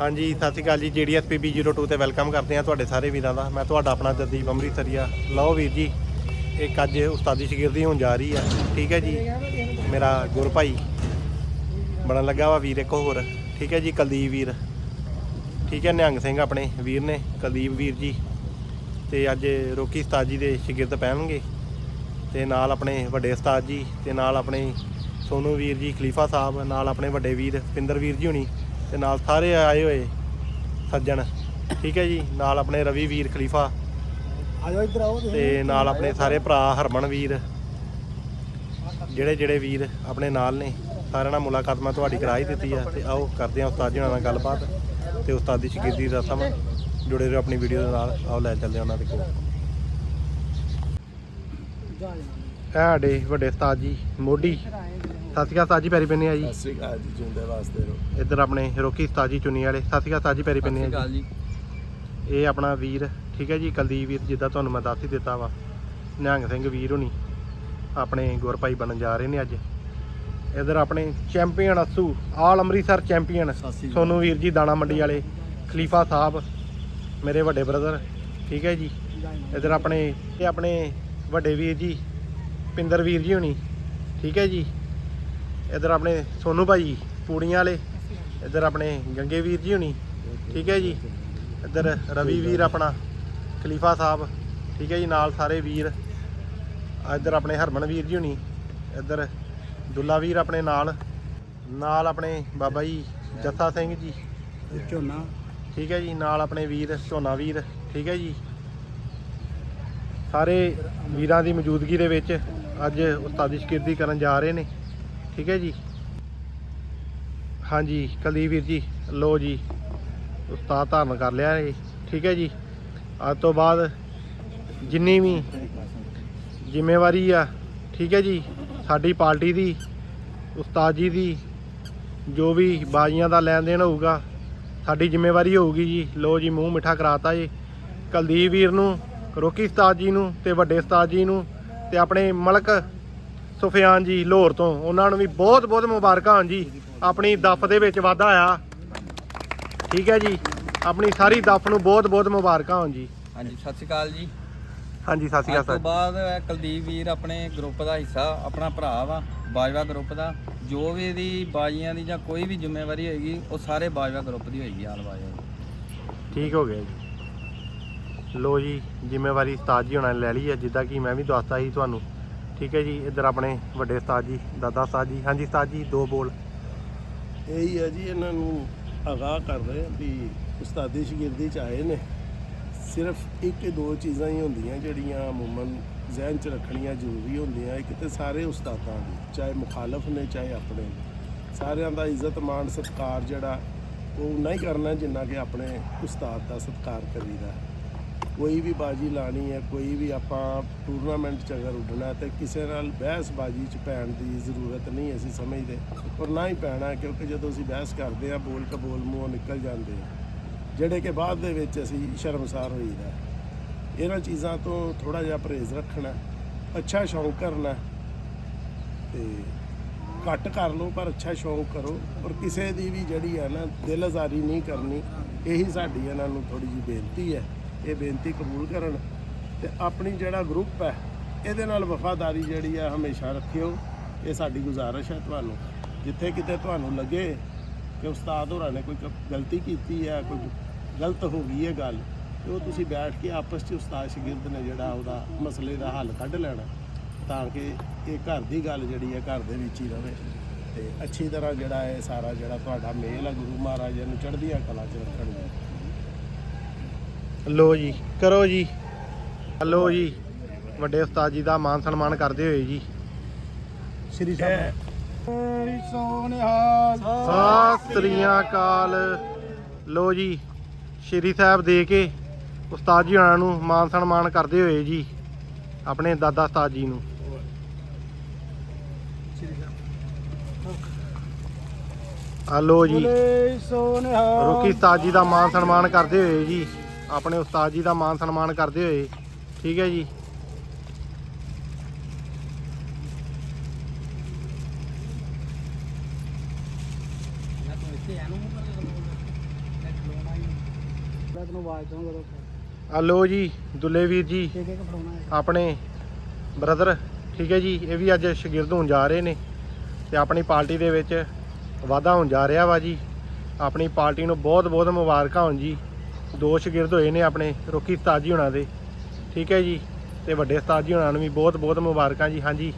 ਹਾਂਜੀ, ਸਤਿ ਸ਼੍ਰੀ ਅਕਾਲ ਜੀ। ਜੀਡੀਐਸਪੀਬੀ 02 ਤੇ ਵੈਲਕਮ ਕਰਦੇ ਹਾਂ ਤੁਹਾਡੇ ਸਾਰੇ ਵੀਰਾਂ ਦਾ। ਮੈਂ ਤੁਹਾਡਾ ਆਪਣਾ ਜਦੀਪ ਅੰਮ੍ਰਿਤਸਰੀਆ ਲਓ ਵੀਰ ਜੀ, ਇੱਕ ਅੱਜ ਉਸਤਾਦੀ ਸ਼ਾਗਿਰਦੀ ਹੋਣ ਜਾ ਰਹੀ ਆ। ਠੀਕ ਹੈ ਜੀ? ਮੇਰਾ ਗੁਰ ਭਾਈ ਬਣਨ ਲੱਗਾ ਵਾ ਵੀਰ ਇੱਕ ਹੋਰ। ਠੀਕ ਹੈ ਜੀ, ਕੁਲਦੀਪ ਵੀਰ। ਠੀਕ ਹੈ, ਨਿਹੰਗ ਸਿੰਘ ਆਪਣੇ ਵੀਰ ਨੇ, ਕੁਲਦੀਪ ਵੀਰ ਜੀ। ਤੇ ਅੱਜ ਰੋਕੀ ਉਸਤਾਦ ਜੀ ਦੇ ਸ਼ਗਿਰਦ ਪਹਿਨਣਗੇ ਤੇ ਨਾਲ ਆਪਣੇ ਵੱਡੇ ਉਸਤਾਦ ਜੀ, ਤੇ ਨਾਲ ਆਪਣੇ ਸੋਨੂ ਵੀਰ ਜੀ, ਖਲੀਫਾ ਸਾਹਿਬ, ਨਾਲ ਆਪਣੇ ਵੱਡੇ ਵੀਰ ਪਿੰਦਰ ਵੀਰ ਜੀ ਹੁਣੀ। ਤੇ ਨਾਲ ਸਾਰੇ ਆਏ ਹੋਏ ਸੱਜਣ। ਠੀਕ ਹੈ ਜੀ ਨਾਲ ਆਪਣੇ ਰਵੀ ਵੀਰ ਖਲੀਫਾ। ਆਜੋ ਇੱਧਰ ਆਓ ਤੇ ਨਾਲ ਆਪਣੇ ਸਾਰੇ ਭਰਾ ਹਰਮਨ ਵੀਰ ਜਿਹੜੇ ਜਿਹੜੇ ਵੀਰ ਆਪਣੇ ਨਾਲ ਨੇ ਸਾਰਿਆਂ ਨਾਲ ਮੁਲਾਕਾਤ ਮੈਂ ਤੁਹਾਡੀ ਕਰਾ ਹੀ ਦਿੱਤੀ ਆ। ਤੇ ਆਓ ਕਰਦੇ ਹਾਂ ਉਸਤਾਦ ਜੀ ਨਾਲ ਗੱਲਬਾਤ ਤੇ ਉਸਤਾਦ ਦੀ ਸ਼ਾਗਿਰਦੀ ਦੀ ਰਸਮ ਜੁੜੇ ਰਹੋ ਆਪਣੀ ਵੀਡੀਓ ਦੇ ਨਾਲ। ਆਓ ਲੈ ਚੱਲਦੇ ਉਹਨਾਂ ਦੇ ਕੋਲ। ਜਾ। ਇਹ ਸਾਡੇ ਵੱਡੇ ਉਸਤਾਦ ਜੀ ਮੋਢੀ। ਸਤਿ ਸ਼੍ਰੀ ਅਕਾਲ ਉਸਤਾਦ ਜੀ ਪੈਰੀ ਪੈਨੇ ਆ ਜੀ। ਸਤਿ ਸ੍ਰੀ ਅਕਾਲ ਜੀ ਜਿਉਂਦੇ ਵਾਸਤੇ ਰਹੋ ਇੱਧਰ ਆਪਣੇ ਰੋਕੀ ਉਸਤਾਦ ਜੀ ਚੁੰਨੀ ਵਾਲੇ। ਸਤਿ ਸ਼੍ਰੀ ਅਕਾਲ ਉਸਤਾਦ ਜੀ ਪੈਰੀ ਪੈਨੇ ਆ ਜੀ। ਇਹ ਆਪਣਾ ਵੀਰ ਠੀਕ ਹੈ ਜੀ ਕੁਲਦੀਪ ਵੀਰ ਜਿੱਦਾਂ ਤੁਹਾਨੂੰ ਮੈਂ ਦੱਸ ਹੀ ਦਿੱਤਾ ਵਾ। ਨਿਹੰਗ ਸਿੰਘ ਵੀਰ ਹੁਣੀ ਆਪਣੇ ਗੁਰਪਾਈ ਬਣਨ ਜਾ ਰਹੇ ਨੇ ਅੱਜ। ਇਧਰ ਆਪਣੇ ਚੈਂਪੀਅਨ ਅਸੂ ਆਲ ਅੰਮ੍ਰਿਤਸਰ ਚੈਂਪੀਅਨ। ਸੋਨੂ ਵੀਰ ਜੀ ਦਾਣਾ ਮੰਡੀ ਵਾਲੇ ਖਲੀਫਾ ਸਾਹਿਬ ਮੇਰੇ ਵੱਡੇ ਬ੍ਰਦਰ ਠੀਕ ਹੈ ਜੀ। ਇਧਰ ਆਪਣੇ ਇਹ ਆਪਣੇ ਵੱਡੇ ਵੀਰ ਜੀ ਪਿੰਦਰ ਵੀਰ ਜੀ ਹੁਣੀ। ਠੀਕ ਹੈ ਜੀ। ਇਧਰ ਆਪਣੇ ਸੋਨੂ ਭਾਈ ਪੂੜੀਆਂ ਵਾਲੇ। ਇਧਰ ਆਪਣੇ ਗੰਗੇ ਵੀਰ ਜੀ ਹੁਣੀ। ਠੀਕ ਹੈ ਜੀ। ਇੱਧਰ ਰਵੀ ਵੀਰ ਆਪਣਾ ਖਲੀਫਾ ਸਾਹਿਬ। ਠੀਕ ਹੈ ਜੀ ਨਾਲ ਸਾਰੇ ਵੀਰ। ਇੱਧਰ ਆਪਣੇ ਹਰਮਨ ਵੀਰ ਜੀ ਹੁਣੀ। ਇੱਧਰ ਦੁੱਲਾ ਵੀਰ ਆਪਣੇ ਨਾਲ। ਨਾਲ ਆਪਣੇ ਬਾਬਾ ਜੀ ਜੱਸਾ ਸਿੰਘ ਜੀ। ਝੋਨਾ। ਠੀਕ ਹੈ ਜੀ ਨਾਲ ਆਪਣੇ ਵੀਰ ਝੋਨਾ ਵੀਰ। ਠੀਕ ਹੈ ਜੀ। ਸਾਰੇ ਵੀਰਾਂ ਦੀ ਮੌਜੂਦਗੀ ਦੇ ਵਿੱਚ ਅੱਜ ਉਸਤਾਦੀ ਸ਼ਾਗਿਰਦੀ ਕਰਨ ਜਾ ਰਹੇ ਨੇ। ਠੀਕ ਹੈ ਜੀ? ਹਾਂਜੀ, ਕੁਲਦੀਪ ਵੀਰ ਜੀ ਲੋ ਜੀ, ਉਸਤਾਦ ਧਾਰਨ ਕਰ ਲਿਆ ਇਹ। ਠੀਕ ਹੈ ਜੀ? ਅੱਜ ਤੋਂ ਬਾਅਦ ਜਿੰਨੀ ਵੀ ਜ਼ਿੰਮੇਵਾਰੀ ਆ, ਠੀਕ ਹੈ ਜੀ, ਸਾਡੀ ਪਾਰਟੀ ਦੀ, ਉਸਤਾਦ ਜੀ ਦੀ, ਜੋ ਵੀ ਬਾਜ਼ੀਆਂ ਦਾ ਲੈਣ ਦੇਣ ਹੋਊਗਾ, ਸਾਡੀ ਜ਼ਿੰਮੇਵਾਰੀ ਹੋਊਗੀ ਜੀ। ਲੋ ਜੀ, ਮੂੰਹ ਮਿੱਠਾ ਕਰਾਤਾ ਜੀ ਕੁਲਦੀਪ ਵੀਰ ਨੂੰ, ਰੋਕੀ ਉਸਤਾਦ ਜੀ ਨੂੰ ਤੇ ਵੱਡੇ ਉਸਤਾਦ ਜੀ ਨੂੰ ਤੇ ਆਪਣੇ ਮਲਕ ਸੁਫਿਆਨ ਜੀ ਲਾਹੌਰ ਤੋਂ। ਉਹਨਾਂ ਨੂੰ ਵੀ ਬਹੁਤ ਬਹੁਤ ਮੁਬਾਰਕਾਂ ਹੋਣ ਜੀ। ਆਪਣੀ ਦਫ ਦੇ ਵਿੱਚ ਵਾਧਾ ਆਇਆ ਠੀਕ ਹੈ ਜੀ। ਆਪਣੀ ਸਾਰੀ ਦਫ ਨੂੰ ਬਹੁਤ ਬਹੁਤ ਮੁਬਾਰਕਾਂ ਹੋਣ ਜੀ। ਹਾਂਜੀ ਸਤਿ ਸ਼੍ਰੀ ਅਕਾਲ ਜੀ। ਹਾਂਜੀ ਸਤਿ ਸ਼੍ਰੀ ਤੋਂ ਅਕਾਲ ਬਾਅਦ ਇਹ ਕੁਲਦੀਪ ਵੀਰ ਆਪਣੇ ਗਰੁੱਪ ਦਾ ਹਿੱਸਾ ਆਪਣਾ ਭਰਾ ਵਾ ਬਾਜਵਾ ਗਰੁੱਪ ਦਾ। ਜੋ ਵੀ ਇਹਦੀ ਬਾਜੀਆਂ ਦੀ ਜਾਂ ਕੋਈ ਵੀ ਜ਼ਿੰਮੇਵਾਰੀ ਹੋਏਗੀ ਉਹ ਸਾਰੇ ਬਾਜਵਾ ਗਰੁੱਪ ਦੀ ਹੋਏਗੀ ਆਲ ਬਾਜਵਾ ਦੀ। ਠੀਕ ਹੋ ਗਿਆ ਜੀ। ਲੋ ਜੀ, ਜ਼ਿੰਮੇਵਾਰੀ ਉਸਤਾਦ ਜੀ ਹੋਣਾ ਲੈ ਲਈ ਹੈ, ਜਿੱਦਾਂ ਕਿ ਮੈਂ ਵੀ ਦੱਸਤਾ ਸੀ ਤੁਹਾਨੂੰ। ਠੀਕ ਹੈ ਜੀ, ਇੱਧਰ ਆਪਣੇ ਵੱਡੇ ਉਸਤਾਦ ਜੀ, ਦਾਦਾ ਉਸਤਾਦ ਜੀ। ਹਾਂਜੀ ਉਸਤਾਦ ਜੀ, ਦੋ ਬੋਲ। ਇਹੀ ਹੈ ਜੀ, ਇਹਨਾਂ ਨੂੰ ਆਗਾਹ ਕਰ ਰਹੇ ਹਾਂ ਵੀ ਉਸਤਾਦੀ ਸ਼ਾਗਿਰਦੀ ਚ ਆਏ ਨੇ। ਸਿਰਫ ਇੱਕ ਦੋ ਚੀਜ਼ਾਂ ਹੀ ਹੁੰਦੀਆਂ ਜਿਹੜੀਆਂ ਅਮੂਮਨ ਜ਼ਿਹਨ ਚ ਰੱਖਣੀਆਂ ਜ਼ਰੂਰੀ ਹੁੰਦੀਆਂ। ਇੱਕ ਤੇ ਸਾਰੇ ਉਸਤਾਦਾਂ ਦੀ, ਚਾਹੇ ਮੁਖਾਲਫ ਨੇ, ਚਾਹੇ ਆਪਣੇ ਨੇ। ਸਾਰਿਆਂ ਦਾ ਇੱਜ਼ਤ, ਮਾਣ, ਸਤਿਕਾਰ ਜਿਹੜਾ, ਉਹ ਨਹੀਂ ਕਰਨਾ ਜਿੰਨਾ ਕਿ ਆਪਣੇ ਉਸਤਾਦ ਦਾ ਸਤਿਕਾਰ ਕਰੀਦਾ। ਕੋਈ ਵੀ ਬਾਜੀ ਲਾਣੀ ਹੈ, ਕੋਈ ਵੀ ਆਪਾਂ ਟੂਰਨਾਮੈਂਟ ਚ ਅਗਰ ਉੱਡਣਾ ਤੇ ਕਿਸੇ ਨਾਲ ਬਹਿਸ ਬਾਜੀ ਚ ਪੈਣ ਦੀ ਜ਼ਰੂਰਤ ਨਹੀਂ ਅਸੀਂ ਸਮਝਦੇ। ਔਰ ਨਾ ਹੀ ਪੈਣਾ ਕਿਉਂਕਿ ਜਦੋਂ ਅਸੀਂ ਬਹਿਸ ਕਰਦੇ ਆ ਬੋਲ ਕਬੋਲ ਮੂੰਹੋਂ ਨਿਕਲ ਜਾਂਦੇ ਆ ਜਿਹੜੇ ਕਿ ਬਾਅਦ ਦੇ ਵਿੱਚ ਅਸੀਂ ਸ਼ਰਮਸਾਰ ਹੋਈਦਾ ਇਹਨਾਂ ਚੀਜ਼ਾਂ ਤੋਂ ਥੋੜਾ ਜਿਹਾ ਪਰਹੇਜ਼ ਰੱਖਣਾ ਅੱਛਾ ਸ਼ੌਂਕ ਕਰਨਾ ਤੇ ਘੱਟ ਕਰ ਲਓ, ਪਰ ਅੱਛਾ ਸ਼ੌਂਕ ਕਰੋ। ਔਰ ਕਿਸੇ ਦੀ ਵੀ ਜਿਹੜੀ ਹੈ ਨਾ ਦਿਲ ਆਜ਼ਾਰੀ ਨਹੀਂ ਕਰਨੀ, ਇਹੀ ਸਾਡੀ ਇਹਨਾਂ ਨੂੰ ਥੋੜੀ ਜਿਹੀ ਬੇਨਤੀ ਹੈ। ਇਹ ਬੇਨਤੀ ਕਬੂਲ ਕਰਨ ਤੇ ਆਪਣੀ ਜਿਹੜਾ ਗਰੁੱਪ ਹੈ, ਇਹਦੇ ਨਾਲ ਵਫਾਦਾਰੀ ਜਿਹੜੀ ਹੈ ਹਮੇਸ਼ਾ ਰੱਖਿਓ। ਇਹ ਸਾਡੀ ਗੁਜ਼ਾਰਿਸ਼ ਹੈ ਤੁਹਾਨੂੰ। ਜਿੱਥੇ ਕਿਤੇ ਤੁਹਾਨੂੰ ਲੱਗੇ ਕਿ ਉਸਤਾਦ ਹੋਰਾਂ ਨੇ ਕੋਈ ਕ- ਗਲਤੀ ਕੀਤੀ ਹੈ ਕੋਈ ਗਲਤ ਹੋ ਗਈ ਹੈ ਗੱਲ, ਤੇ ਉਹ ਤੁਸੀਂ ਬੈਠ ਕੇ ਆਪਸ 'ਚ ਉਸਤਾਦ ਸ਼ਾਗਿਰਦ ਨੇ ਜਿਹੜਾ ਉਹਦਾ ਮਸਲੇ ਦਾ ਹੱਲ ਕੱਢ ਲੈਣਾ, ਤਾਂ ਕਿ ਇਹ ਘਰ ਦੀ ਗੱਲ ਜਿਹੜੀ ਹੈ ਘਰ ਦੇ ਵਿੱਚ ਹੀ ਰਹੇ ਤੇ ਅੱਛੀ ਤਰ੍ਹਾਂ ਜਿਹੜਾ ਇਹ ਸਾਰਾ ਜਿਹੜਾ ਤੁਹਾਡਾ ਮੇਲ ਹੈ ਗੁਰੂ ਮਹਾਰਾਜ ਨੂੰ ਚੜ੍ਹਦੀਆਂ ਕਲਾ 'ਚ ਰੱਖਣ ਰੱਖਣਗੇ ਲੋ ਜੀ ਕਰੋ ਜੀ। ਲੋ ਜੀ ਵੱਡੇ ਉਸਤਾਦ ਜੀ ਦਾ ਮਾਨ ਸਨਮਾਨ ਕਰਦੇ ਹੋਏ ਜੀ। ਸ਼੍ਰੀ ਸਾਹਿਬ। ਸੋਨਿਹਾਲ ਸਤਿ ਸ੍ਰੀ ਅਕਾਲ। ਲੋ ਜੀ ਸ਼੍ਰੀ ਸਾਹਿਬ ਦੇ ਕੇ ਉਸਤਾਦ ਜੀ ਹੋਣਾ ਨੂੰ ਮਾਨ ਸਨਮਾਨ ਕਰਦੇ ਹੋਏ ਜੀ ਆਪਣੇ ਦਾਦਾ ਉਸਤਾਦ ਜੀ ਨੂੰ। ਆ ਲੋ ਜੀ। ਰੋਕੀ ਉਸਤਾਦ ਜੀ ਦਾ ਮਾਨ ਸਨਮਾਨ ਕਰਦੇ ਹੋਏ ਜੀ। ਆਪਣੇ ਉਸਤਾਦ ਜੀ ਦਾ ਮਾਨ ਸਨਮਾਨ ਕਰਦੇ ਹੋਏ, ਠੀਕ ਹੈ ਜੀ। ਤੈਨੂੰ ਜੀ, ਦੁੱਲੇ ਵੀਰ ਜੀ, ਆਪਣੇ ਬ੍ਰਦਰ, ਠੀਕ ਹੈ ਜੀ, ਇਹ ਵੀ ਅੱਜ ਸ਼ਗਿਰਦ ਹੋਣ ਜਾ ਰਹੇ ਨੇ ਤੇ ਆਪਣੀ ਪਾਰਟੀ ਦੇ ਵਿੱਚ ਵਾਧਾ ਹੋਣ ਜਾ ਰਿਹਾ ਵਾ ਜੀ। ਆਪਣੀ ਪਾਰਟੀ ਨੂੰ ਬਹੁਤ ਬਹੁਤ ਮੁਬਾਰਕਾਂ ਹੋਣ ਜੀ। ਦੋ ਸ਼ਾਗਿਰਦ ਹੋਏ ਨੇ ਆਪਣੇ, ਰੋਕੀ ਉਸਤਾਦ ਜੀ ਹੋਣਾ ਦੇ। ਠੀਕ ਹੈ ਜੀ? ਤੇ ਵੱਡੇ ਉਸਤਾਦ ਜੀ ਹੋਣਾ ਨੂੰ ਵੀ ਬਹੁਤ ਬਹੁਤ ਮੁਬਾਰਕਾਂ ਜੀ। ਹਾਂਜੀ,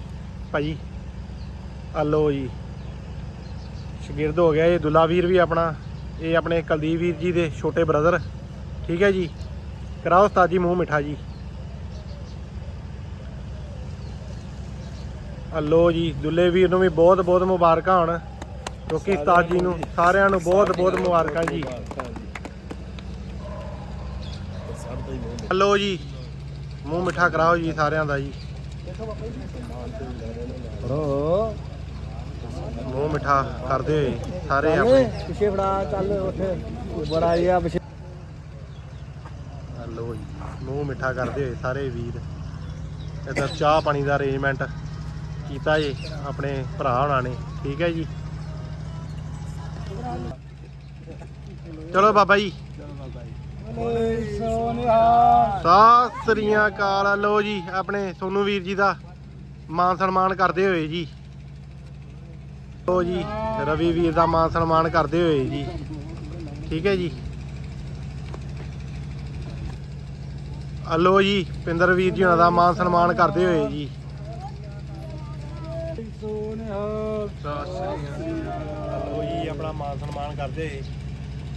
ਭਾਜੀ। ਆ ਲਓ ਜੀ। ਸ਼ਾਗਿਰਦ ਹੋ ਗਿਆ ਇਹ ਦੁੱਲਾ ਵੀਰ ਵੀ ਆਪਣਾ। ਇਹ ਆਪਣੇ ਕੁਲਦੀਪ ਵੀਰ ਜੀ ਦੇ ਛੋਟੇ ਬ੍ਰਦਰ ਠੀਕ ਹੈ ਜੀ? ਕਰਾਓ ਉਸਤਾਦ ਜੀ ਮੂੰਹ ਮਿੱਠਾ ਜੀ। ਹਲੋ ਜੀ ਦੁੱਲੇ ਵੀਰ ਨੂੰ ਵੀ ਬਹੁਤ ਬਹੁਤ ਮੁਬਾਰਕਾਂ ਹੋਣ। ਕਿਉਂਕਿ ਉਸਤਾਦ ਜੀ ਨੂੰ, ਸਾਰਿਆਂ ਨੂੰ ਬਹੁਤ ਬਹੁਤ ਮੁਬਾਰਕਾਂ ਜੀ ਸਭ ਦਾ ਹੀ ਮੂੰਹ ਹਲੋ ਜੀ। ਮੂੰਹ ਮਿੱਠਾ ਕਰਾਓ ਜੀ ਸਾਰਿਆਂ ਦਾ ਜੀ। ਬਰੋ ਮੂੰਹ ਮਿੱਠਾ ਕਰਦੇ ਹੋਏ ਸਾਰੇ ਆਪਣੇ। ਪਿੱਛੇ ਫੜਾ ਚੱਲ ਉੱਠ ਬੜਾ ਜਿਹਾ ਪਿੱਛੇ। ਹਲੋ ਜੀ ਮੂੰਹ ਮਿੱਠਾ ਕਰਦੇ ਹੋਏ ਸਾਰੇ ਵੀਰ। ਇਧਰ ਚਾਹ ਪਾਣੀ ਦਾ ਅਰੇਂਜਮੈਂਟ ਕੀਤਾ ਜੀ ਆਪਣੇ ਭਰਾ ਹੋਣਾ ਨੇ ਠੀਕ ਹੈ ਜੀ। ਚਲੋ ਬਾਬਾ ਜੀ। ਸਤਿ ਸ੍ਰੀ ਅਕਾਲ। ਲੋ ਜੀ, ਆਪਣੇ ਸੋਨੂ ਵੀਰ ਜੀ ਦਾ ਮਾਨ ਸਨਮਾਨ ਕਰਦੇ ਹੋਏ ਜੀ। ਲੋ ਜੀ, ਰਵੀ ਵੀਰ ਦਾ ਮਾਨ ਸਨਮਾਨ ਕਰਦੇ ਹੋਏ ਜੀ। ਠੀਕ ਹੈ ਜੀ। ਹਲੋ ਜੀ, ਪਿੰਦਰ ਵੀਰ ਜੀ ਉਹਨਾਂ ਦਾ ਮਾਨ ਸਨਮਾਨ ਕਰਦੇ ਹੋਏ ਜੀ। ਸੋਨਿਆ ਹਲੋ ਜੀ, ਆਪਣਾ ਮਾਨ ਸਨਮਾਨ ਕਰਦੇ ਹੋਏ।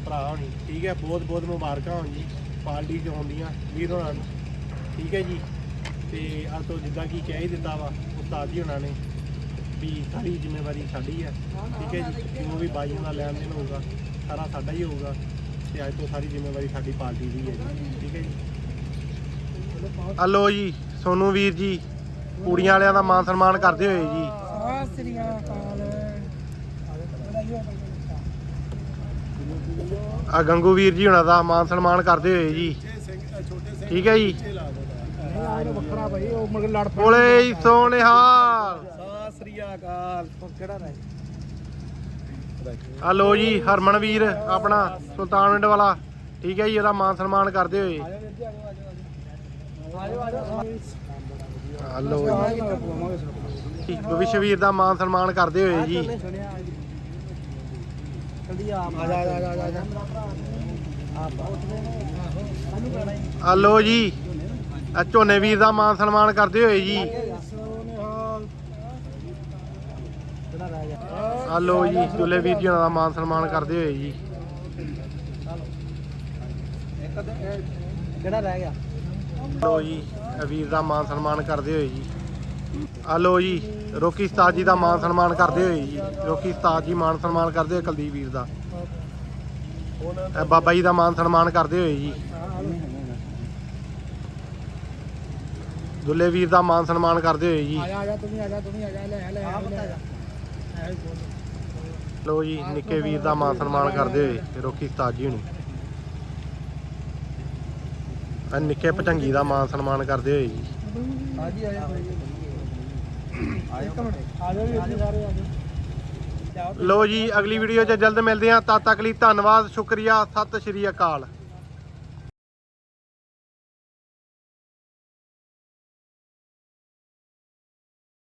ਭਰਾ ਹੋਣੀ, ਠੀਕ ਹੈ, ਬਹੁਤ ਬਹੁਤ ਮੁਬਾਰਕਾਂ ਹੋਣ ਜੀ, ਪਾਰਟੀ ਚ ਆਉਂਦੀਆਂ ਵੀਰ ਹੋਣਾ ਨੂੰ, ਠੀਕ ਹੈ ਜੀ। ਤੇ ਅੱਜ ਤੋਂ ਜਿੱਦਾਂ ਕੀ ਕਹਿ ਹੀ ਦਿੱਤਾ ਵਾ, ਉਸਤਾਦ ਜੀ ਹੋਣਾ ਨੇ, ਵੀ ਸਾਰੀ ਜ਼ਿੰਮੇਵਾਰੀ ਸਾਡੀ ਹੈ, ਠੀਕ ਹੈ ਜੀ, ਜੋ ਵੀ ਬਾਈਆਂ ਦਾ ਲੈਣ ਦੇਣ ਹੋਊਗਾ, ਸਾਰਾ ਸਾਡਾ ਹੀ ਹੋਊਗਾ, ਤੇ ਅੱਜ ਤੋਂ ਸਾਰੀ ਜ਼ਿੰਮੇਵਾਰੀ ਸਾਡੀ ਪਾਰਟੀ ਦੀ ਹੈ ਜੀ, ਠੀਕ ਹੈ ਜੀ। ਹਲੋ ਜੀ, ਸੋਨੂ ਵੀਰ ਜੀ, ਕੁੜੀਆਂ ਵਾਲਿਆਂ ਦਾ ਮਾਨ ਸਨਮਾਨ ਕਰਦੇ ਹੋਏ ਜੀ। ਸਤਿ ਸ੍ਰੀ ਅਕਾਲ। ਆ ਗੰਗੂ ਵੀਰ ਜੀ ਹੁਣਾਂ ਦਾ ਮਾਨ ਸਨਮਾਨ ਕਰਦੇ ਹੋਏ ਜੀ। ਠੀਕ ਹੈ ਜੀ। ਲਾ ਦੋ ਨਹੀਂ ਵੱਖਰਾ ਭਾਈ ਉਹ ਮਗਰ ਲੜ ਪੈਣਾ। ਬੋਲੇ ਸੋਨਿਹਾਲ ਸ੍ਰੀ ਅਕਾਲ ਕਿਹੜਾ ਰਹਿ ਆ ਲੋ ਜੀ, ਹਰਮਨ ਵੀਰ, ਆਪਣਾ ਸੁਲਤਾਨਵਿੰਡ ਵਾਲਾ। ਠੀਕ ਹੈ ਜੀ, ਉਹਦਾ ਮਾਨ ਸਨਮਾਨ ਕਰਦੇ ਹੋਏ। ਆਜੋ ਆ ਲੋ ਜੀ। ਭਵਿਸ਼ ਵੀਰ ਦਾ ਮਾਨ ਸਨਮਾਨ ਕਰਦੇ ਹੋਏ ਜੀ। ਆ ਆ ਜਾ ਆ ਜਾ ਆ ਜਾ ਆ ਆ ਲੋ ਜੀ। ਆ ਝੋਨੇ ਵੀਰ ਦਾ ਮਾਨ ਸਨਮਾਨ ਕਰਦੇ ਹੋਏ ਜੀ। ਆ ਲੋ ਜੀ ਦੁੱਲੇ ਵੀਰ ਜੀ ਦਾ ਮਾਨ ਸਨਮਾਨ ਕਰਦੇ ਹੋਏ ਜੀ। ਕਿਹੜਾ ਰਹਿ ਗਿਆ? ਲੋ ਜੀ ਵੀਰ ਦਾ ਮਾਨ ਸਨਮਾਨ ਕਰਦੇ ਹੋਏ ਜੀ। ਆ ਲੋ ਜੀ ਰੋਕੀ ਉਸਤਾਦ ਜੀ ਦਾ ਮਾਨ ਸਨਮਾਨ ਕਰਦੇ ਹੋਏ ਜੀ। ਰੋਕੀ ਉਸਤਾਦ ਜੀ ਮਾਨ ਸਨਮਾਨ ਕਰਦੇ ਹੋਏ ਕੁਲਦੀਪ ਵੀਰ ਦਾ। ਇਹ ਬਾਬਾ ਜੀ ਦਾ ਮਾਨ ਸਨਮਾਨ ਕਰਦੇ ਹੋਏ ਜੀ। ਦੁੱਲੇ ਵੀਰ ਦਾ ਮਾਨ ਸਨਮਾਨ ਕਰਦੇ ਹੋਏ ਜੀ। ਆ ਜਾ ਆ ਜਾ ਤੂੰ ਵੀ ਆ ਜਾ ਤੂੰ ਵੀ ਆ ਜਾ ਲੈ ਜਾ ਲੋ ਜੀ। ਨਿੱਕੇ ਵੀਰ ਦਾ ਮਾਨ ਸਨਮਾਨ ਕਰਦੇ ਹੋਏ ਰੋਕੀ ਉਸਤਾਦ ਜੀ ਇਹ ਨਿੱਕੇ ਭਟੰਗੀ ਦਾ ਮਾਨ ਸਨਮਾਨ ਕਰਦੇ ਹੋਏ ਜੀ। ਆ ਜੀ ਆ ਜਾ ਲੋ ਜੀ, ਅਗਲੀ ਵੀਡੀਓ 'ਚ ਜਲਦ ਮਿਲਦੇ ਹਾਂ। ਤਦ ਤੱਕ ਲਈ ਧੰਨਵਾਦ, ਸ਼ੁਕਰੀਆ, ਸਤਿ ਸ਼੍ਰੀ ਅਕਾਲ।